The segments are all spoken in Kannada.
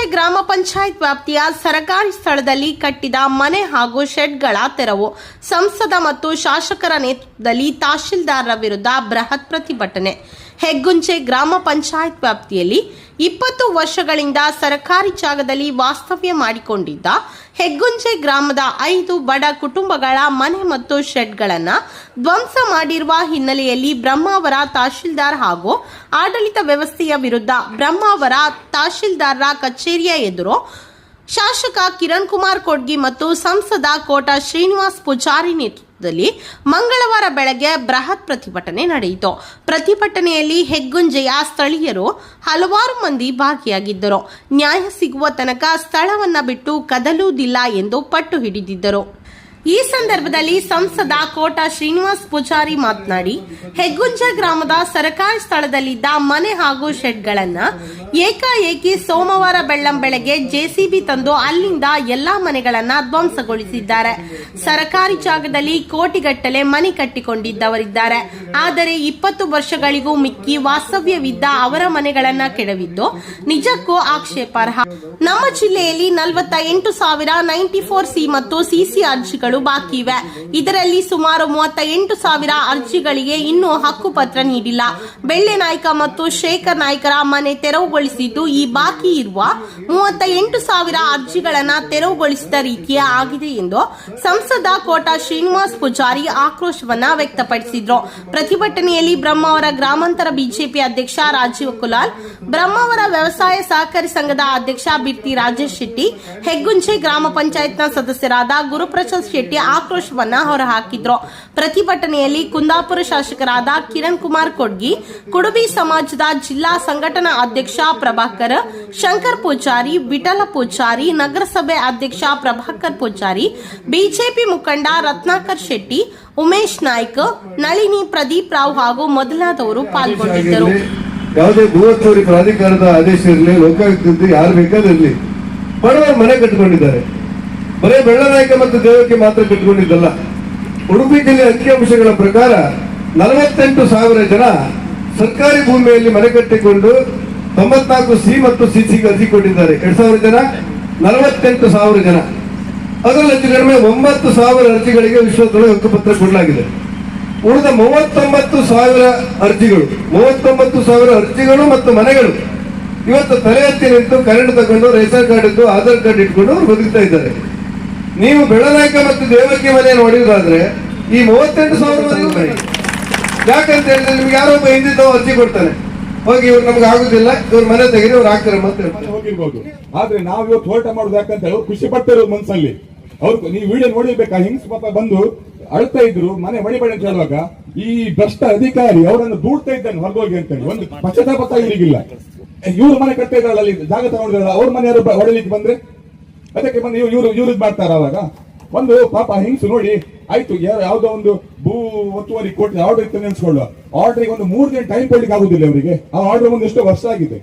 ಹೆಗ್ಗುಂಜೆ ಗ್ರಾಮ ಪಂಚಾಯತ್ ವ್ಯಾಪ್ತಿಯ ಸರಕಾರಿ ಸ್ಥಳದಲ್ಲಿ ಕಟ್ಟಿದ ಮನೆ ಹಾಗೂ ಶೆಡ್ಗಳ ತೆರವು. ಸಂಸದ ಮತ್ತು ಶಾಸಕರ ನೇತೃತ್ವದಲ್ಲಿ ತಹಶೀಲ್ದಾರರ ವಿರುದ್ಧ ಬೃಹತ್ ಪ್ರತಿಭಟನೆ. ಹೆಗ್ಗುಂಜೆ ಗ್ರಾಮ ಪಂಚಾಯತ್ ವ್ಯಾಪ್ತಿಯಲ್ಲಿ ಇಪ್ಪತ್ತು ವರ್ಷಗಳಿಂದ ಸರಕಾರಿ ಜಾಗದಲ್ಲಿ ವಾಸ್ತವ್ಯ ಮಾಡಿಕೊಂಡಿದ್ದ ಹೆಗ್ಗುಂಜೆ ಗ್ರಾಮದ ಐದು ಬಡ ಕುಟುಂಬಗಳ ಮನೆ ಮತ್ತು ಶೆಡ್ಗಳನ್ನು ಧ್ವಂಸ ಮಾಡಿರುವ ಹಿನ್ನೆಲೆಯಲ್ಲಿ ಬ್ರಹ್ಮಾವರ ತಹಶೀಲ್ದಾರ್ ಹಾಗೂ ಆಡಳಿತ ವ್ಯವಸ್ಥೆಯ ವಿರುದ್ಧ ಬ್ರಹ್ಮಾವರ ತಹಶೀಲ್ದಾರರ ಕಚೇರಿಯ ಎದುರು ಶಾಸಕ ಕಿರಣ್ ಕುಮಾರ್ ಕೊಡ್ಗಿ ಮತ್ತು ಸಂಸದ ಕೋಟ ಶ್ರೀನಿವಾಸ್ ಪೂಜಾರಿ ನೇತೃತ್ವದಲ್ಲಿ ಮಂಗಳವಾರ ಬೆಳಗ್ಗೆ ಬೃಹತ್ ಪ್ರತಿಭಟನೆ ನಡೆಯಿತು. ಪ್ರತಿಭಟನೆಯಲ್ಲಿ ಹೆಗ್ಗುಂಜೆಯ ಸ್ಥಳೀಯರು ಹಲವಾರು ಮಂದಿ ಭಾಗಿಯಾಗಿದ್ದರು. ನ್ಯಾಯ ಸಿಗುವ ತನಕ ಸ್ಥಳವನ್ನ ಬಿಟ್ಟು ಕದಲುವುದಿಲ್ಲ ಎಂದು ಪಟ್ಟು ಹಿಡಿದಿದ್ದರು. ಈ ಸಂದರ್ಭದಲ್ಲಿ ಸಂಸದ ಕೋಟ ಶ್ರೀನಿವಾಸ್ ಪೂಜಾರಿ ಮಾತನಾಡಿ ಹೆಗ್ಗುಂಜ ಗ್ರಾಮದ ಸರಕಾರಿ ಸ್ಥಳದಲ್ಲಿದ್ದ ಮನೆ ಹಾಗೂ ಶೆಡ್ಗಳನ್ನ ಏಕಾಏಕಿ ಸೋಮವಾರ ಬೆಳ್ಳಂ ಬೆಳಗ್ಗೆ ಜೆಸಿಬಿ ತಂದು ಅಲ್ಲಿಂದ ಎಲ್ಲಾ ಮನೆಗಳನ್ನ ಧ್ವಂಸಗೊಳಿಸಿದ್ದಾರೆ. ಸರಕಾರಿ ಜಾಗದಲ್ಲಿ ಕೋಟಿಗಟ್ಟಲೆ ಮನೆ ಕಟ್ಟಿಕೊಂಡಿದ್ದವರಿದ್ದಾರೆ. ಆದರೆ ಇಪ್ಪತ್ತು ವರ್ಷಗಳಿಗೂ ಮಿಕ್ಕಿ ವಾಸ್ತವ್ಯವಿದ್ದ ಅವರ ಮನೆಗಳನ್ನ ಕೆಡವಿದ್ದು ನಿಜಕ್ಕೂ ಆಕ್ಷೇಪಾರ್ಹ ನಮ್ಮ ಜಿಲ್ಲೆಯಲ್ಲಿ ನಲವತ್ತ ಎಂಟು ಸಾವಿರ ನೈಂಟಿ ಫೋರ್ ಸಿ ಮತ್ತು ಸಿಸಿ ಅರ್ಜಿಗಳು ಬಾಕಿ ಇವೆ. ಇದರಲ್ಲಿ ಸುಮಾರು ಮೂವತ್ತ ಎಂಟು ಸಾವಿರ ಅರ್ಜಿಗಳಿಗೆ ಇನ್ನೂ ಹಕ್ಕುಪತ್ರ ನೀಡಿಲ್ಲ. ಬೆಳ್ಳೆ ನಾಯ್ಕ ಮತ್ತು ಶೇಖರ್ ನಾಯ್ಕರ ಮನೆ ತೆರವುಗೊಳಿಸಿದ್ದು, ಈ ಬಾಕಿ ಇರುವ ಮೂವತ್ತ ಎಂಟು ಸಾವಿರ ಅರ್ಜಿಗಳನ್ನು ತೆರವುಗೊಳಿಸಿದ ರೀತಿಯ ಆಗಿದೆ ಎಂದು ಸಂಸದ ಕೋಟಾ ಶ್ರೀನಿವಾಸ್ ಪೂಜಾರಿ ಆಕ್ರೋಶವನ್ನ ವ್ಯಕ್ತಪಡಿಸಿದ್ರು. ಪ್ರತಿಭಟನೆಯಲ್ಲಿ ಬ್ರಹ್ಮಾವರ ಗ್ರಾಮಾಂತರ ಬಿಜೆಪಿ ಅಧ್ಯಕ್ಷ ರಾಜೀವ್ ಕುಲಾಲ್ ಬ್ರಹ್ಮಾವರ ವ್ಯವಸಾಯ ಸಹಕಾರಿ ಸಂಘದ ಅಧ್ಯಕ್ಷ ಬಿರ್ತಿ ರಾಜೇಶ್ ಶೆಟ್ಟಿ, ಹೆಗ್ಗುಂಜೆ ಗ್ರಾಮ ಪಂಚಾಯತ್ನ ಸದಸ್ಯರಾದ ಗುರುಪ್ರಸಾದ್ ಶೆಟ್ಟಿ ಆಕ್ರೋಶವನ್ನ ಹೊರಹಾಕಿದ್ರು. ಪ್ರತಿಭಟನೆಯಲ್ಲಿ ಕುಂದಾಪುರ ಶಾಸಕರಾದ ಕಿರಣ್ ಕುಮಾರ್ ಕೊಡ್ಗಿ, ಕುಡುಬಿ ಸಮಾಜದ ಜಿಲ್ಲಾ ಸಂಘಟನಾ ಅಧ್ಯಕ್ಷ ಪ್ರಭಾಕರ್, ಶಂಕರ್ ಪೂಜಾರಿ, ವಿಠಲ ಪೂಜಾರಿ, ನಗರಸಭೆ ಅಧ್ಯಕ್ಷ ಪ್ರಭಾಕರ್ ಪೂಜಾರಿ, ಬಿಜೆಪಿ ಮುಖಂಡ ರತ್ನಾಕರ್ ಶೆಟ್ಟಿ, ಉಮೇಶ್ ನಾಯ್ಕ, ನಳಿನಿ ಪ್ರದೀಪ್ ರಾವ್ ಹಾಗೂ ಮೊದಲಾದವರು ಪಾಲ್ಗೊಂಡಿದ್ದರು. ಯಾವುದೇ ಭೂವತ್ತೂರಿ ಪ್ರಾಧಿಕಾರದ ಆದೇಶ ಇರಲಿ ಲೋಕಾಯುಕ್ತ ಯಾರು ಬೇಕಾದಿರಲಿ ಬಡವರು ಮನೆ ಕಟ್ಟಿಕೊಂಡಿದ್ದಾರೆ. ಬರೇ ಬೆಳ್ಳನಾಯಕ ಮತ್ತು ದೇವಕ್ಕೆ ಮಾತ್ರ ಕಟ್ಟಿಕೊಂಡಿದ್ದಲ್ಲ. ಉಡುಪಿ ಜಿಲ್ಲೆ ಅಂಕಿಅಂಶಗಳ ಪ್ರಕಾರ ನಲವತ್ತೆಂಟು ಸಾವಿರ ಜನ ಸರ್ಕಾರಿ ಭೂಮಿಯಲ್ಲಿ ಮನೆ ಕಟ್ಟಿಕೊಂಡು ತೊಂಬತ್ನಾಲ್ಕು ಸಿ ಮತ್ತು ಸಿ ಸಿ ಅರ್ಜಿ ಕೊಟ್ಟಿದ್ದಾರೆ ಎರಡ್ ಸಾವಿರ ಜನ, ನಲವತ್ತೆಂಟು ಸಾವಿರ ಜನ. ಅದರಲ್ಲಿ ಹೆಚ್ಚು ಕಡಿಮೆ ಒಂಬತ್ತು ಸಾವಿರ ಅರ್ಜಿಗಳಿಗೆ ವಿಶ್ವದೊಳಗೆ ಹಕ್ಕುಪತ್ರ ಕೊಡಲಾಗಿದೆ. ಉಳಿದ ಮೂವತ್ತೊಂಬತ್ತು ಸಾವಿರ ಅರ್ಜಿಗಳು, ಮೂವತ್ತೊಂಬತ್ತು ಸಾವಿರ ಅರ್ಜಿಗಳು ಮತ್ತು ಮನೆಗಳು ಇವತ್ತು ತಲೆ ಎತ್ತಿ ನಿಂತು ಕರೆಂಟ್ ತಗೊಂಡು, ರೇಷನ್ ಕಾರ್ಡ್ ಇದ್ದು ಆಧಾರ್ ಕಾರ್ಡ್ ಇಟ್ಕೊಂಡು ಅವ್ರು ಬದುಕ್ತಾ ಇದ್ದಾರೆ. ನೀವು ಬೆಳನಾಯಕ ಮತ್ತು ದೇವಕಿ ಮನೆ ನೋಡಿದ್ರಾದ್ರೆ ಈ ಮೂವತ್ತೆಂಟು ಸಾವಿರ. ಯಾಕಂತ ಹೇಳಿದ್ರೆ ನಿಮ್ಗೆ ಯಾರೊಬ್ಬ ಒಬ್ಬ ಹಿಂದಿದ್ದ ಅರ್ಜಿ ಕೊಡ್ತಾನೆ. ಹೋಗಿ ಇವ್ರು ನಮ್ಗೆ ಆಗುದಿಲ್ಲ, ಇವ್ರ ಮನೆ ತೆಗೀರಿ ಇವ್ರು ಹಾಕ್ತಾರೆ ಮತ್ತೆ. ಹೋಗಿರ್ಬೋದು. ಆದ್ರೆ ನಾವ್ ಇವತ್ತು ಹೋರಾಟ ಮಾಡೋದು ಯಾಕಂತ ಹೇಳಿ ಖುಷಿ ಪಡ್ತಾ ಇರೋದು ಮನ್ಸಲ್ಲಿ. ಅವ್ರು ನೀವು ವಿಡಿಯೋ ನೋಡಿರ್ಬೇಕಾ, ಹಿಂಗ್ಸ್ ಪಾಪ ಬಂದು ಅಳ್ತಾ ಇದ್ರು, ಮನೆ ಹೊಡಿಬೇಡ ಅಂತ ಹೇಳುವಾಗ ಈ ಭ್ರಷ್ಟ ಅಧಿಕಾರಿ ಅವರನ್ನು ದೂಡ್ತಾ ಇದ್ದಾನೆ ಹೊರಗೋಗಿ ಅಂತ ಹೇಳಿ ಒಂದು ಪಶ್ಚಾತ್ತಾಪ ಇವರಿಗಿಲ್ಲ. ಇವ್ರ ಮನೆ ಕಟ್ತಾ ಇದ್ರಲ್ಲ ಅಲ್ಲಿ ಜಾಗ ತಗೊಂಡಿದ್ರಲ್ಲ ಅವ್ರ ಮನೆ ಯಾರು ಹೊಡಿಲಿಕ್ಕೆ ಬಂದ್ರೆ? ಅದಕ್ಕೆ ಬಂದು ಇವ್ರು ಇವ್ರು ಇವ್ರು ಇದ್ ಮಾಡ್ತಾರ ಅವಾಗ? ಒಂದು ಪಾಪ ಹಿಂಗ್ಸು ನೋಡಿ, ಆಯ್ತು ಯಾವ್ದೋ ಒಂದು ಭೂ ಒತ್ತುವರಿ ಕೊಟ್ಟು ಆರ್ಡರ್ ಇತ್ತು ನೆನ್ಸ್ಕೊಳ್ಳುವ ಆರ್ಡರ್ಗೆ ಒಂದು ಮೂರು ದಿನ ಟೈಮ್ ಕೊಡ್ಲಿಕ್ಕೆ ಆಗುದಿಲ್ಲ ಅವರಿಗೆ. ಆ ಆರ್ಡರ್ ಒಂದು ಎಷ್ಟೋ ವರ್ಷ ಆಗಿದೆ.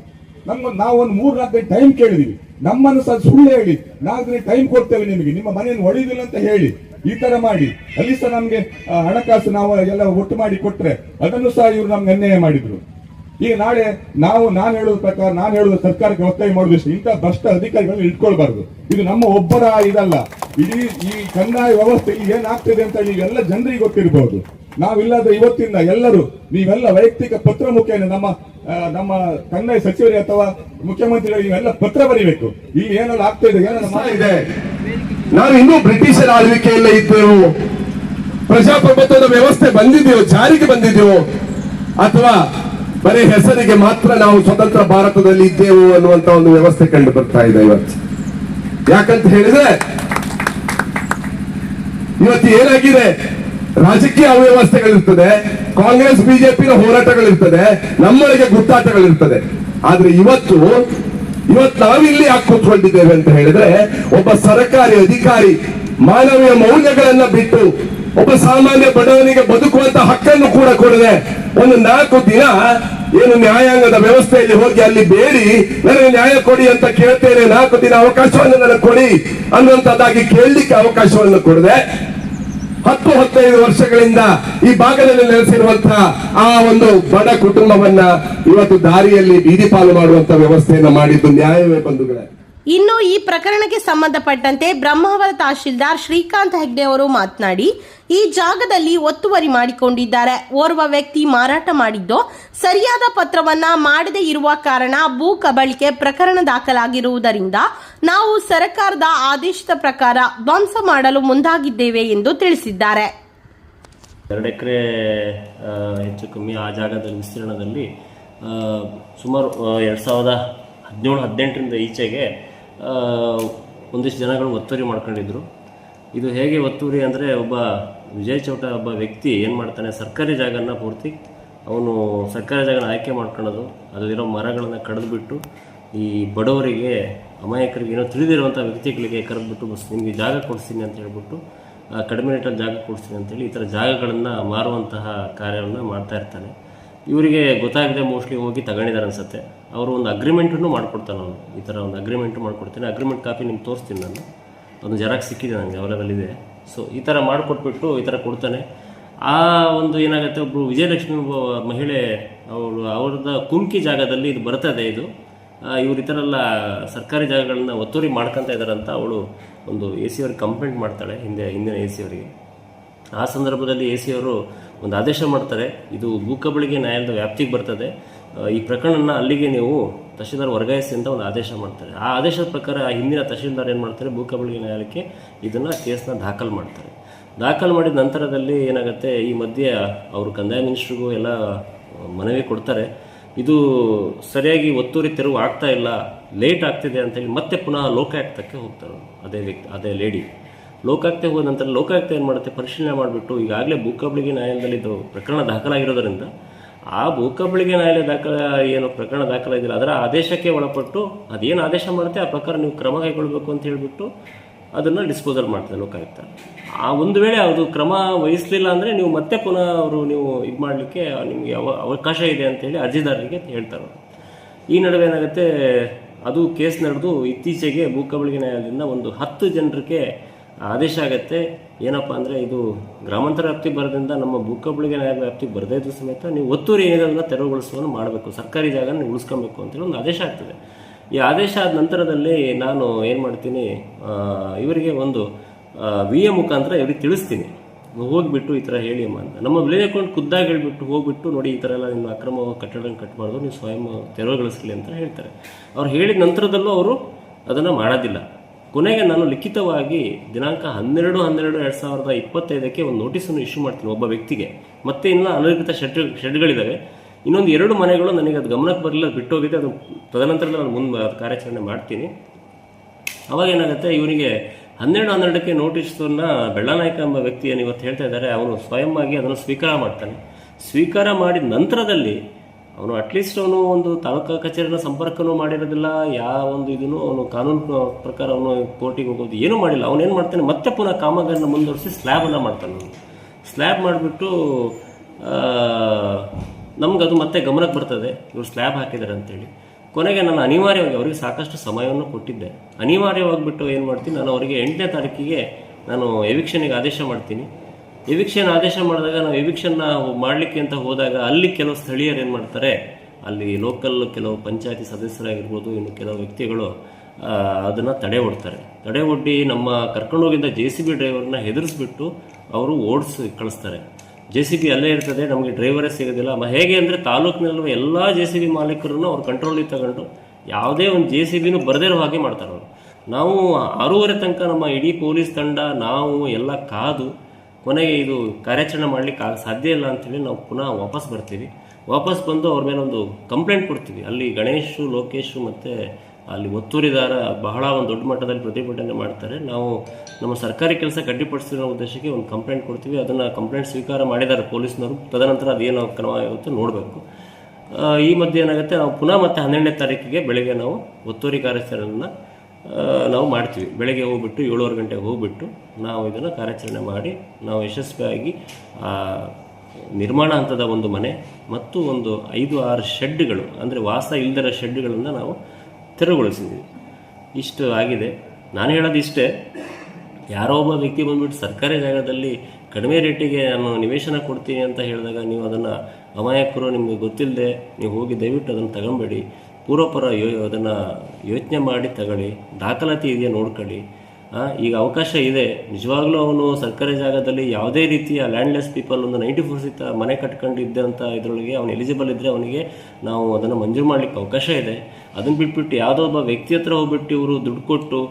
ನಮ್ಮ ನಾವು ಒಂದು ಮೂರು ನಾಲ್ಕು ದಿನ ಟೈಮ್ ಕೇಳಿದೀವಿ. ನಮ್ಮನ್ನು ಸಹ ಸುಳ್ಳು ಹೇಳಿ, ನಾಲ್ಕು ದಿನ ಟೈಮ್ ಕೊಡ್ತೇವೆ ನಿಮಗೆ. ನಿಮ್ಮ ಮನೆಯನ್ನು ಒಳಿದಿಲ್ಲ ಅಂತ ಹೇಳಿ, ಈ ತರ ಮಾಡಿ. ಅಲ್ಲಿ ಸಹ ನಮ್ಗೆ ಹಣಕಾಸು ನಾವು ಎಲ್ಲ ಒಟ್ಟು ಮಾಡಿ ಕೊಟ್ರೆ, ಅದನ್ನು ಸಹ ಇವರು ನಮ್ಗೆ ಅನ್ಯಾಯ ಮಾಡಿದ್ರು. ಈಗ ನಾಳೆ ನಾವು ನಾನು ಹೇಳುವ ಪ್ರಕಾರ ನಾನು ಹೇಳುವ ಸರ್ಕಾರಕ್ಕೆ ಒತ್ತಾಯ ಮಾಡಿದಷ್ಟು ಇಂಥ ಭ್ರಷ್ಟ ಅಧಿಕಾರಿಗಳನ್ನು ಇಟ್ಕೊಳ್ಬಾರ್ದು. ಇದು ನಮ್ಮ ಒಬ್ಬರ ಇದಲ್ಲ. ಇಡೀ ಈ ಕಂದಾಯ ವ್ಯವಸ್ಥೆ ಏನಾಗ್ತಿದೆ ಅಂತ ಈಗ ಎಲ್ಲ ಜನರಿಗೆ ಗೊತ್ತಿರಬಹುದು ನಾವಿಲ್ಲದ ಇವತ್ತಿಂದ ಎಲ್ಲರೂ ನೀವೆಲ್ಲ ವೈಯಕ್ತಿಕ ಪತ್ರ ಮುಖ್ಯ ನಮ್ಮ ನಮ್ಮ ಕಂದಾಯ ಸಚಿವರಿಗೆ ಅಥವಾ ಮುಖ್ಯಮಂತ್ರಿಗಳಿಗೆ ನೀವೆಲ್ಲ ಪತ್ರ ಬರೀಬೇಕು. ಇಲ್ಲಿ ಏನೆಲ್ಲ ಆಗ್ತಾ ಇದೆ ಏನೆಲ್ಲ ಇದೆ. ನಾವು ಇನ್ನೂ ಬ್ರಿಟಿಷರ ಆಳ್ವಿಕೆಯಲ್ಲೇ ಇದ್ದೆವು ಪ್ರಜಾಪ್ರಭುತ್ವದ ವ್ಯವಸ್ಥೆ ಬಂದಿದೆಯೋ ಜಾರಿಗೆ ಬಂದಿದೆಯೋ ಅಥವಾ ಬರೀ ಹೆಸರಿಗೆ ಮಾತ್ರ ನಾವು ಸ್ವತಂತ್ರ ಭಾರತದಲ್ಲಿ ಇದ್ದೇವು ಅನ್ನುವಂತ ಒಂದು ವ್ಯವಸ್ಥೆ ಕಂಡು ಬರ್ತಾ ಇದೆ ಇವತ್ತು. ಯಾಕಂತ ಹೇಳಿದ್ರೆ, ಇವತ್ತು ಏನಾಗಿದೆ? ರಾಜಕೀಯ ಅವ್ಯವಸ್ಥೆಗಳಿರ್ತದೆ, ಕಾಂಗ್ರೆಸ್, ಬಿಜೆಪಿನ ಹೋರಾಟಗಳಿರ್ತದೆ, ನಮ್ಮೊಳಗೆ ಗುತ್ತಾಟಗಳಿರ್ತದೆ. ಆದ್ರೆ ಇವತ್ತು ಇವತ್ತು ನಾವಿಲ್ಲಿ ಯಾಕೆ ಕೂತ್ಕೊಂಡಿದ್ದೇವೆ ಅಂತ ಹೇಳಿದ್ರೆ, ಒಬ್ಬ ಸರ್ಕಾರಿ ಅಧಿಕಾರಿ ಮಾನವೀಯ ಮೌಲ್ಯಗಳನ್ನ ಬಿಟ್ಟು ಒಬ್ಬ ಸಾಮಾನ್ಯ ಬಡವನಿಗೆ ಬದುಕುವಂತ ಹಕ್ಕನ್ನು ಕೂಡ ಕೊಡದೆ ಒಂದು ನಾಲ್ಕು ದಿನ ಏನು ನ್ಯಾಯಾಂಗದ ವ್ಯವಸ್ಥೆಯಲ್ಲಿ ಹೋಗಿ ಅಲ್ಲಿ ಬೇಡಿ, ನನಗೆ ನ್ಯಾಯ ಕೊಡಿ ಅಂತ ಕೇಳ್ತೇನೆ, ನಾಲ್ಕು ದಿನ ಅವಕಾಶವನ್ನು ನನಗೆ ಕೊಡಿ ಅನ್ನುವಂಥದ್ದಾಗಿ ಕೇಳಲಿಕ್ಕೆ ಅವಕಾಶವನ್ನು ಕೊಡದೆ ಹತ್ತು ಹತ್ತೈದು ವರ್ಷಗಳಿಂದ ಈ ಭಾಗದಲ್ಲಿ ನೆಲೆಸಿರುವಂತಹ ಆ ಒಂದು ಬಡ ಕುಟುಂಬವನ್ನ ಇವತ್ತು ದಾರಿಯಲ್ಲಿ ಬೀದಿ ಪಾಲು ಮಾಡುವಂತ ವ್ಯವಸ್ಥೆಯನ್ನು ಮಾಡಿದ್ದು ನ್ಯಾಯವೇ ಬಂಧುಗಳೇ. ಇನ್ನು ಈ ಪ್ರಕರಣಕ್ಕೆ ಸಂಬಂಧಪಟ್ಟಂತೆ ಬ್ರಹ್ಮಾವರ ತಹಶೀಲ್ದಾರ್ ಶ್ರೀಕಾಂತ್ ಹೆಗ್ಡೆ ಅವರು ಮಾತನಾಡಿ ಈ ಜಾಗದಲ್ಲಿ ಒತ್ತುವರಿ ಮಾಡಿಕೊಂಡಿದ್ದಾರೆ. ಓರ್ವ ವ್ಯಕ್ತಿ ಮಾರಾಟ ಮಾಡಿದ್ದು. ಸರಿಯಾದ ಪತ್ರವನ್ನ ಮಾಡದೇ ಇರುವ ಕಾರಣ ಭೂ ಕಬಳಿಕೆ ಪ್ರಕರಣ ದಾಖಲಾಗಿರುವುದರಿಂದ ನಾವು ಸರ್ಕಾರದ ಆದೇಶದ ಪ್ರಕಾರ ಧ್ವಂಸ ಮಾಡಲು ಮುಂದಾಗಿದ್ದೇವೆ ಎಂದು ತಿಳಿಸಿದ್ದಾರೆ. ಎರಡು ಎಕರೆ ಹೆಚ್ಚು ಕಮ್ಮಿ ಆ ಜಾಗದ ವಿಸ್ತೀರ್ಣದಲ್ಲಿ ಸುಮಾರು ಎರಡು ಸಾವಿರದ ಹದಿನೇಳು, ಹದಿನೆಂಟರಿಂದ ಈಚೆಗೆ ಒಂದಿಷ್ಟು ಜನಗಳು ಒತ್ತುವರಿ ಮಾಡ್ಕೊಂಡಿದ್ರು. ಇದು ಹೇಗೆ ಒತ್ತುವರಿ ಅಂದರೆ ಒಬ್ಬ ವಿಜಯ್ ಚೌಟ ಒಬ್ಬ ವ್ಯಕ್ತಿ ಏನು ಮಾಡ್ತಾನೆ, ಸರ್ಕಾರಿ ಜಾಗನ ಪೂರ್ತಿ ಅವನು ಸರ್ಕಾರಿ ಜಾಗನ ಆಯ್ಕೆ ಮಾಡ್ಕೊಳ್ಳೋದು ಅದರಲ್ಲಿರೋ ಮರಗಳನ್ನು ಕಡಿದ್ಬಿಟ್ಟು ಈ ಬಡವರಿಗೆ, ಅಮಾಯಕರಿಗೆ ಏನೋ ತಿಳಿದಿರುವಂಥ ವ್ಯಕ್ತಿಗಳಿಗೆ ಕರೆದ್ಬಿಟ್ಟು, ಬಸ್, ನಿಮಗೆ ಜಾಗ ಕೊಡಿಸ್ತೀನಿ ಅಂತ ಹೇಳ್ಬಿಟ್ಟು ಕಡಿಮೆ ರೇಟಲ್ಲಿ ಜಾಗ ಕೊಡಿಸ್ತೀನಿ ಅಂತೇಳಿ ಈ ಥರ ಜಾಗಗಳನ್ನು ಮಾರುವಂತಹ ಕಾರ್ಯವನ್ನು ಮಾಡ್ತಾ ಇರ್ತಾನೆ. ಇವರಿಗೆ ಗೊತ್ತಾಗದೆ ಮೋಸ್ಟ್ಲಿ ಹೋಗಿ ತಗೊಂಡಿದ್ದಾರೆ ಅನ್ಸುತ್ತೆ. ಅವರು ಒಂದು ಅಗ್ರಿಮೆಂಟನ್ನು ಮಾಡ್ಕೊಡ್ತಾನೆ ಅವನು. ಈ ಥರ ಒಂದು ಅಗ್ರಿಮೆಂಟು ಮಾಡಿಕೊಡ್ತೀನಿ. ಅಗ್ರಿಮೆಂಟ್ ಕಾಪಿ ನಿಮ್ಗೆ ತೋರಿಸ್ತೀನಿ ನಾನು. ಒಂದು ಜೆರಾಕ್ಸ್ ಸಿಕ್ಕಿದೆ ನನಗೆ ಅವೈಲೇಬಲ್ ಇದೆ. ಸೊ ಈ ಥರ ಮಾಡಿಕೊಟ್ಬಿಟ್ಟು ಈ ಥರ ಕೊಡ್ತಾನೆ. ಆ ಒಂದು ಏನಾಗುತ್ತೆ ಒಬ್ಬರು ವಿಜಯಲಕ್ಷ್ಮಿ ಒಬ್ಬ ಮಹಿಳೆ, ಅವಳು ಅವ್ರದ್ದು ಕುಮ್ಕಿ ಜಾಗದಲ್ಲಿ ಇದು ಬರ್ತದೆ ಇದು. ಇವ್ರು ಈ ಥರ ಎಲ್ಲ ಸರ್ಕಾರಿ ಜಾಗಗಳನ್ನ ಒತ್ತುವರಿ ಮಾಡ್ಕೊತಾ ಇದ್ದಾರಂತ ಅವಳು ಒಂದು ಎ ಸಿ ಅವ್ರಿಗೆ ಕಂಪ್ಲೇಂಟ್ ಮಾಡ್ತಾಳೆ, ಹಿಂದೆ, ಹಿಂದಿನ ಎ ಸಿ ಅವರಿಗೆ. ಆ ಸಂದರ್ಭದಲ್ಲಿ ಎ ಸಿ ಅವರು ಒಂದು ಆದೇಶ ಮಾಡ್ತಾರೆ, ಇದು ಭೂಕಬಳಿಗೆ ನ್ಯಾಯಾಲಯದ ವ್ಯಾಪ್ತಿಗೆ ಬರ್ತದೆ. ಈ ಪ್ರಕರಣನ ಅಲ್ಲಿಗೆ ನೀವು ತಹಶೀಲ್ದಾರ್ ವರ್ಗಾಯಿಸಿ ಅಂತ ಒಂದು ಆದೇಶ ಮಾಡ್ತಾರೆ. ಆ ಆದೇಶದ ಪ್ರಕಾರ ಆ ಹಿಂದಿನ ತಹಶೀಲ್ದಾರ್ ಏನು ಮಾಡ್ತಾರೆ? ಭೂಕಬಳಿಗೆ ನ್ಯಾಯಾಲಯಕ್ಕೆ ಇದನ್ನು ಕೇಸನ್ನ ದಾಖಲು ಮಾಡ್ತಾರೆ. ದಾಖಲು ಮಾಡಿದ ನಂತರದಲ್ಲಿ ಏನಾಗುತ್ತೆ? ಈ ಮಧ್ಯೆ ಅವರು ಕಂದಾಯ ಮಿನಿಸ್ಟ್ರಿಗೂ ಎಲ್ಲ ಮನವಿ ಕೊಡ್ತಾರೆ. ಇದು ಸರಿಯಾಗಿ ಒತ್ತುವರಿ ತೆರವು ಆಗ್ತಾ ಇಲ್ಲ, ಲೇಟ್ ಆಗ್ತಿದೆ ಅಂತೇಳಿ ಮತ್ತೆ ಪುನಃ ಲೋಕಾಯುಕ್ತಕ್ಕೆ ಹೋಗ್ತಾರೆ. ಅದೇ ವ್ಯಕ್ತಿ, ಅದೇ ಲೇಡಿ. ಲೋಕಾಯುಕ್ತೆ ಹೋದ ನಂತರ ಲೋಕಾಯುಕ್ತ ಏನು ಮಾಡುತ್ತೆ? ಪರಿಶೀಲನೆ ಮಾಡಿಬಿಟ್ಟು ಈಗಾಗಲೇ ಭೂಕಬಳಿಗೆ ನ್ಯಾಯಾಲಯದಲ್ಲಿ ಇದು ಪ್ರಕರಣ ದಾಖಲಾಗಿರೋದರಿಂದ ಆ ಭೂಕಬಳಿಗೆ ನ್ಯಾಯಾಲಯ ದಾಖಲ, ಏನು ಪ್ರಕರಣ ದಾಖಲಾಗಿಲ್ಲ ಅದರ ಆದೇಶಕ್ಕೆ ಒಳಪಟ್ಟು ಅದೇನು ಆದೇಶ ಮಾಡುತ್ತೆ, ಆ ಪ್ರಕಾರ ನೀವು ಕ್ರಮ ಕೈಗೊಳ್ಳಬೇಕು ಅಂತ ಹೇಳಿಬಿಟ್ಟು ಅದನ್ನು ಡಿಸ್ಪೋಸಲ್ ಮಾಡ್ತಾರೆ ಲೋಕಾಯುಕ್ತ. ಆ ಒಂದು ವೇಳೆ ಅದು ಕ್ರಮ ವಹಿಸಲಿಲ್ಲ ಅಂದರೆ ನೀವು ಮತ್ತೆ ಪುನಃ ಅವರು ನೀವು ಇದು ಮಾಡಲಿಕ್ಕೆ ನಿಮಗೆ ಅವ, ಅವಕಾಶ ಇದೆ ಅಂತೇಳಿ ಅರ್ಜಿದಾರರಿಗೆ ಹೇಳ್ತಾರೆ ಈ ನಡುವೆ ಏನಾಗುತ್ತೆ, ಅದು ಕೇಸ್ ನಡೆದು ಇತ್ತೀಚೆಗೆ ಭೂಕಬಳಿಗೆ ನ್ಯಾಯಾಲಯದಿಂದ ಒಂದು ಹತ್ತು ಜನರಿಗೆ ಆದೇಶ ಆಗುತ್ತೆ. ಏನಪ್ಪ ಅಂದರೆ ಇದು ಗ್ರಾಮಾಂತರ ವ್ಯಾಪ್ತಿಗೆ ಬರೋದ್ರಿಂದ ನಮ್ಮ ಭೂಕಬಳಿಗೆ ವ್ಯಾಪ್ತಿ ವ್ಯಾಪ್ತಿಗೆ ಬರದೇ ಇದ್ರೂ ಸಮೇತ ನೀವು ಒತ್ತೂರು ಏನಿದೆ ಅದನ್ನು ಮಾಡಬೇಕು. ಸರ್ಕಾರಿ ಜಾಗ ನೀವು ಉಳಿಸ್ಕೊಬೇಕು ಅಂತೇಳಿ ಒಂದು ಆದೇಶ ಆಗ್ತದೆ. ಈ ಆದೇಶ ಆದ ನಂತರದಲ್ಲಿ ನಾನು ಏನು ಮಾಡ್ತೀನಿ ಇವರಿಗೆ ಒಂದು ವಿ ಎ ಮುಖಾಂತರ ಇವ್ರಿಗೆ ತಿಳಿಸ್ತೀನಿ. ಹೋಗ್ಬಿಟ್ಟು ಈ ಥರ ಹೇಳಿ ಅಮ್ಮ ಅಂತ. ನಮ್ಮ ವಿಲೇಜ್ ಅಕೌಂಟ್ ಖುದ್ದಾಗಿ ಹೇಳ್ಬಿಟ್ಟು ಹೋಗ್ಬಿಟ್ಟು ನೋಡಿ ಈ ಥರ ಎಲ್ಲ ನಿಮ್ಮ ಅಕ್ರಮ ಕಟ್ಟಡ ಕಟ್ಟಬಾರ್ದು ನೀವು ಸ್ವಯಂ ತೆರವುಗೊಳಿಸಲಿ ಅಂತ ಹೇಳ್ತಾರೆ. ಅವ್ರು ಹೇಳಿದ ನಂತರದಲ್ಲೂ ಅವರು ಅದನ್ನು ಮಾಡೋದಿಲ್ಲ. ಕೊನೆಗೆ ನಾನು ಲಿಖಿತವಾಗಿ ದಿನಾಂಕ ಹನ್ನೆರಡು ಹನ್ನೆರಡು, ಎರಡು ಸಾವಿರದ ಇಪ್ಪತ್ತೈದಕ್ಕೆ ಒಂದು ನೋಟಿಸನ್ನು ಇಶ್ಯೂ ಮಾಡ್ತೀನಿ ಒಬ್ಬ ವ್ಯಕ್ತಿಗೆ. ಮತ್ತೆ ಇನ್ನೂ ಅನಧಿಕೃತ ಶೆಡ್ ಶೆಡ್ಗಳಿದ್ದಾವೆ ಇನ್ನೊಂದು ಎರಡು ಮನೆಗಳು ನನಗೆ ಅದು ಗಮನಕ್ಕೆ ಬರಲಿಲ್ಲ ಬಿಟ್ಟೋಗಿದೆ. ಅದು ತದನಂತರ ನಾನು ಮುಂದೆ ಕಾರ್ಯಾಚರಣೆ ಮಾಡ್ತೀನಿ. ಅವಾಗ ಏನಾಗುತ್ತೆ, ಇವನಿಗೆ ಹನ್ನೆರಡು, ಹನ್ನೆರಡಕ್ಕೆ ನೋಟಿಸನ್ನ ಬೆಳ್ಳಾನಾಯ್ಕ ಎಂಬ ವ್ಯಕ್ತಿಯನ್ನು ಇವತ್ತು ಹೇಳ್ತಾ ಇದ್ದಾರೆ. ಅವನು ಸ್ವಯಂ ಆಗಿ ಅದನ್ನು ಸ್ವೀಕಾರ ಮಾಡ್ತಾನೆ. ಸ್ವೀಕಾರ ಮಾಡಿದ ನಂತರದಲ್ಲಿ ಅವನು ಅಟ್ಲೀಸ್ಟ್ ಅವನು ಒಂದು ತಾಲೂಕಾ ಕಚೇರಿನ ಸಂಪರ್ಕನೂ ಮಾಡಿರೋದಿಲ್ಲ, ಯಾವ ಒಂದು ಇದನ್ನು ಅವನು ಕಾನೂನು ಪ್ರಕಾರ ಅವನು ಕೋರ್ಟಿಗೆ ಹೋಗೋದು ಏನೂ ಮಾಡಿಲ್ಲ. ಅವನೇನು ಮಾಡ್ತಾನೆ, ಮತ್ತೆ ಪುನಃ ಕಾಮಗಾರಿನ ಮುಂದುವರಿಸಿ ಸ್ಲ್ಯಾಬನ್ನು ಮಾಡ್ತಾನೆ ಅವನು. ಸ್ಲ್ಯಾಬ್ ಮಾಡಿಬಿಟ್ಟು ನಮ್ಗೆ ಅದು ಮತ್ತೆ ಗಮನಕ್ಕೆ ಬರ್ತದೆ. ಇವರು ಸ್ಲ್ಯಾಬ್ ಹಾಕಿದ್ದಾರೆ ಅಂತೇಳಿ. ಕೊನೆಗೆ ನಾನು ಅನಿವಾರ್ಯವಾಗಿ ಅವರಿಗೆ ಸಾಕಷ್ಟು ಸಮಯವನ್ನು ಕೊಟ್ಟಿದ್ದೆ. ಅನಿವಾರ್ಯವಾಗಿಬಿಟ್ಟು ಏನು ಮಾಡ್ತೀನಿ, ನಾನು ಅವರಿಗೆ ಎಂಟನೇ ತಾರೀಕಿಗೆ ನಾನು ಎವಿಕ್ಷನಿಗೆ ಆದೇಶ ಮಾಡ್ತೀನಿ. ಎವಿಕ್ಷನ್ ಆದೇಶ ಮಾಡಿದಾಗ ನಾವು ಎವಿಕ್ಷನ್ನ ಮಾಡಲಿಕ್ಕೆ ಅಂತ ಹೋದಾಗ ಅಲ್ಲಿ ಕೆಲವು ಸ್ಥಳೀಯರು ಏನು ಮಾಡ್ತಾರೆ? ಅಲ್ಲಿ ಲೋಕಲ್ ಕೆಲವು ಪಂಚಾಯತಿ ಸದಸ್ಯರಾಗಿರ್ಬೋದು, ಇನ್ನು ಕೆಲವು ವ್ಯಕ್ತಿಗಳು ಅದನ್ನು ತಡೆ ಒಡ್ತಾರೆ ತಡೆ ಒಡ್ಡಿ ನಮ್ಮ ಕರ್ಕೊಂಡೋಗಿದ್ದ ಜೆ ಸಿ ಬಿ ಡ್ರೈವರ್ನ ಹೆದರಿಸ್ಬಿಟ್ಟು ಅವರು ಓಡಿಸಿ ಕಳಿಸ್ತಾರೆ. ಜೆ ಸಿ ಬಿ ಅಲ್ಲೇ ಇರ್ತದೆ, ನಮಗೆ ಡ್ರೈವರೇ ಸಿಗೋದಿಲ್ಲ. ಹೇಗೆ ಅಂದರೆ ತಾಲೂಕಿನಲ್ಲಿರುವ ಎಲ್ಲ ಜೆ ಸಿ ಬಿ ಮಾಲೀಕರನ್ನು ಅವ್ರು ಕಂಟ್ರೋಲಿಗೆ ತಗೊಂಡು ಯಾವುದೇ ಒಂದು ಜೆ ಸಿ ಬಿನೂ ಬರದೇ ಇರೋ ಹಾಗೆ ಮಾಡ್ತಾರೆ ಅವರು. ನಾವು ಆರೂವರೆ ತನಕ ನಮ್ಮ ಇಡೀ ಪೊಲೀಸ್ ತಂಡ, ನಾವು ಎಲ್ಲ ಕಾದು ಕೊನೆಗೆ ಇದು ಕಾರ್ಯಾಚರಣೆ ಮಾಡಲಿಕ್ಕೆ ಸಾಧ್ಯ ಇಲ್ಲ ಅಂತೇಳಿ ನಾವು ಪುನಃ ವಾಪಸ್ ಬರ್ತೀವಿ. ವಾಪಸ್ ಬಂದು ಅವ್ರ ಮೇಲೆ ಒಂದು ಕಂಪ್ಲೇಂಟ್ ಕೊಡ್ತೀವಿ. ಅಲ್ಲಿ ಗಣೇಶು, ಲೋಕೇಶು ಮತ್ತು ಅಲ್ಲಿ ಒತ್ತೂರಿದಾರ ಬಹಳ ಒಂದು ದೊಡ್ಡ ಮಟ್ಟದಲ್ಲಿ ಪ್ರತಿಭಟನೆ ಮಾಡ್ತಾರೆ. ನಾವು ನಮ್ಮ ಸರ್ಕಾರಿ ಕೆಲಸ ಗಡ್ಡಿಪಡಿಸಿರೋ ಉದ್ದೇಶಕ್ಕೆ ಒಂದು ಕಂಪ್ಲೇಂಟ್ ಕೊಡ್ತೀವಿ. ಅದನ್ನು ಕಂಪ್ಲೇಂಟ್ ಸ್ವೀಕಾರ ಮಾಡಿದ್ದಾರೆ ಪೊಲೀಸ್ನವರು. ತದನಂತರ ಅದೇನು ಕ್ರಮ ಆಗುತ್ತೆ ನೋಡಬೇಕು. ಈ ಮಧ್ಯೆ ಏನಾಗುತ್ತೆ, ನಾವು ಪುನಃ ಮತ್ತೆ ಹನ್ನೆರಡನೇ ತಾರೀಕಿಗೆ ಬೆಳಗ್ಗೆ ನಾವು ಒತ್ತುವರಿ ಕಾರ್ಯಾಚರಣೆಯನ್ನು ನಾವು ಮಾಡ್ತೀವಿ. ಬೆಳಗ್ಗೆ ಹೋಗ್ಬಿಟ್ಟು ಏಳುವರೆ ಗಂಟೆಗೆ ಹೋಗ್ಬಿಟ್ಟು ನಾವು ಇದನ್ನು ಕಾರ್ಯಾಚರಣೆ ಮಾಡಿ ನಾವು ಯಶಸ್ವಿಯಾಗಿ ನಿರ್ಮಾಣ ಹಂತದ ಒಂದು ಮನೆ ಮತ್ತು ಒಂದು ಐದು, ಆರು ಶೆಡ್ಗಳು, ಅಂದರೆ ವಾಸ ಇಲ್ಲದರ ಶೆಡ್ಗಳನ್ನು ನಾವು ತೆರವುಗೊಳಿಸಿದ್ದೀವಿ ಇಷ್ಟು ಆಗಿದೆ. ನಾನು ಹೇಳೋದು ಇಷ್ಟೇ, ಯಾರೋ ಒಬ್ಬ ವ್ಯಕ್ತಿ ಬಂದ್ಬಿಟ್ಟು ಸರ್ಕಾರಿ ಜಾಗದಲ್ಲಿ ಕಡಿಮೆ ರೇಟಿಗೆ ನಾನು ನಿವೇಶನ ಕೊಡ್ತೀನಿ ಅಂತ ಹೇಳಿದಾಗ ನೀವು ಅದನ್ನು ಅಮಾಯಕರು, ನಿಮಗೆ ಗೊತ್ತಿಲ್ಲದೆ ನೀವು ಹೋಗಿ ದಯವಿಟ್ಟು ಅದನ್ನು ತಗೊಂಬೇಡಿ. ಪೂರ್ವಪರ ಯೋ ಅದನ್ನು ಯೋಚನೆ ಮಾಡಿ ತಗೊಳ್ಳಿ, ದಾಖಲಾತಿ ಇದೆಯಾ ನೋಡ್ಕೊಳ್ಳಿ. ಈಗ ಅವಕಾಶ ಇದೆ. ನಿಜವಾಗ್ಲೂ ಅವನು ಸರ್ಕಾರಿ ಜಾಗದಲ್ಲಿ ಯಾವುದೇ ರೀತಿಯ ಲ್ಯಾಂಡ್ಲೆಸ್ ಪೀಪಲ್ ಒಂದು ನೈಂಟಿ ಫೋರ್ ಸಿತ ಮನೆ ಕಟ್ಕೊಂಡು ಇದ್ದಂಥ ಇದರೊಳಗೆ ಅವನು ಎಲಿಜಿಬಲ್ ಇದ್ದರೆ ಅವನಿಗೆ ನಾವು ಅದನ್ನು ಮಂಜೂರು ಮಾಡಲಿಕ್ಕೆ ಅವಕಾಶ ಇದೆ. ಅದನ್ನು ಬಿಟ್ಬಿಟ್ಟು ಯಾವುದೋ ಒಬ್ಬ ವ್ಯಕ್ತಿ ಹತ್ರ ಹೋಗ್ಬಿಟ್ಟು ಇವರು ದುಡ್ಡು ಕೊಟ್ಟು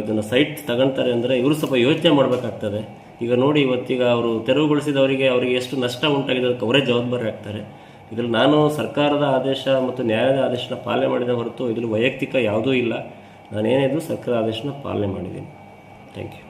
ಇದನ್ನು ಸೈಟ್ ತಗೊಳ್ತಾರೆ ಅಂದರೆ ಇವರು ಸ್ವಲ್ಪ ಯೋಚನೆ ಮಾಡಬೇಕಾಗ್ತದೆ. ಈಗ ನೋಡಿ, ಇವತ್ತೀಗ ಅವರು ತೆರವುಗೊಳಿಸಿದವರಿಗೆ ಅವರಿಗೆ ಎಷ್ಟು ನಷ್ಟ ಉಂಟಾಗಿದೆ, ಅದಕ್ಕೆ ಅವರೇ ಜವಾಬ್ದಾರಿ ಆಗ್ತಾರೆ. ಇದರಲ್ಲಿ ನಾನು ಸರ್ಕಾರದ ಆದೇಶ ಮತ್ತು ನ್ಯಾಯಾಲಯದ ಆದೇಶನ ಪಾಲನೆ ಮಾಡಿದ ಹೊರತು ಇದರಲ್ಲಿ ವೈಯಕ್ತಿಕ ಯಾವುದೂ ಇಲ್ಲ. ನಾನೇನಿದ್ರು ಸರ್ಕಾರದ ಆದೇಶನ ಪಾಲನೆ ಮಾಡಿದ್ದೀನಿ. Thank you.